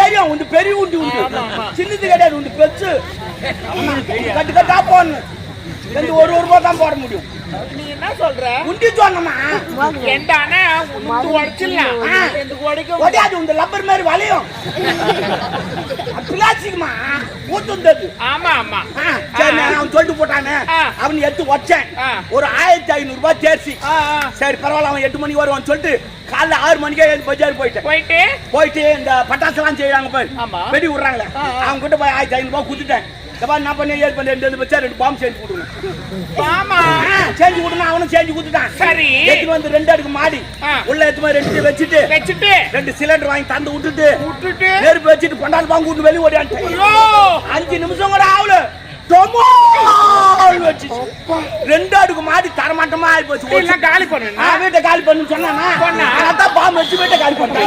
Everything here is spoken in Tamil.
தெரியும் உண்டு பெரிய உண்டி உண்டு. சின்னது கிடையாது உண்டு பெருசு. கட்டு கட்டா போடணும். ரெண்டு ஒரு ஒரு ரூபா தான் போட முடியும். நீ என்ன சொல்ற? உண்டி சொன்னமா? எண்டானே உனக்கு உடைச்சிடலாம். ஆ. எனக்கு உடைக்க ஒடியாது உண்டு லப்பர் மாதிரி வளையும். பிளாஸ்டிக்மா ஊத்துந்தது. ஆமா ஆமா. சரி நான் அவன் சொல்லிட்டு போட்டானே. அவன் எடுத்து வச்சேன். ஒரு ஆயிரத்தி ஐநூறு ரூபாய் தேர்ச்சி. சரி பரவாயில்ல அவன் எட்டு மணிக்கு வருவான்னு சொல்லிட்டு காலைல ஆறு மணிக்கே எழுந்து பஜார் போயிட்டேன். போயிட்டு? போயிட்டு இந்த பட்டாசுலாம் செய்யறாங்க பாரு. ஆமா. வெடி விடுறாங்களே. அவங்க கிட்ட போய் ஆயிரத்தி ஐநூறு ரூபாய் கொடுத்துட்டேன். இந்த என்ன பண்ணி ஏழு பண்ணி? ரெண்டு வச்சா ரெண்டு பாம்பு செஞ்சு ஆமா. செஞ்சு கொடுனா அவனும் செஞ்சு கொடுத்துட்டான். சரி. எடுத்துட்டு வந்து ரெண்டு அடுக்கு மாடி. உள்ள எடுத்து போய் ரெண்டு வச்சுட்டு வச்சுட்டு. ரெண்டு சிலிண்டர் வாங்கி தந்து விட்டுட்டு விட்டுட்டு. நெருப்பு வச்சுட்டு கொண்டாந்து வாங்க விட்டு வெளியே ஐயோ. அஞ்சு நிமிஷம் கூட ஆகல. ரெண்டு அடுக்கு மாடி தரமாட்டமா ஆகி போச்சு. காலி பண்ணு நான் வீட்டை காலி பண்ணு சொன்னா? பாம்பு வச்சு வீட்டை காலி பண்ணேன்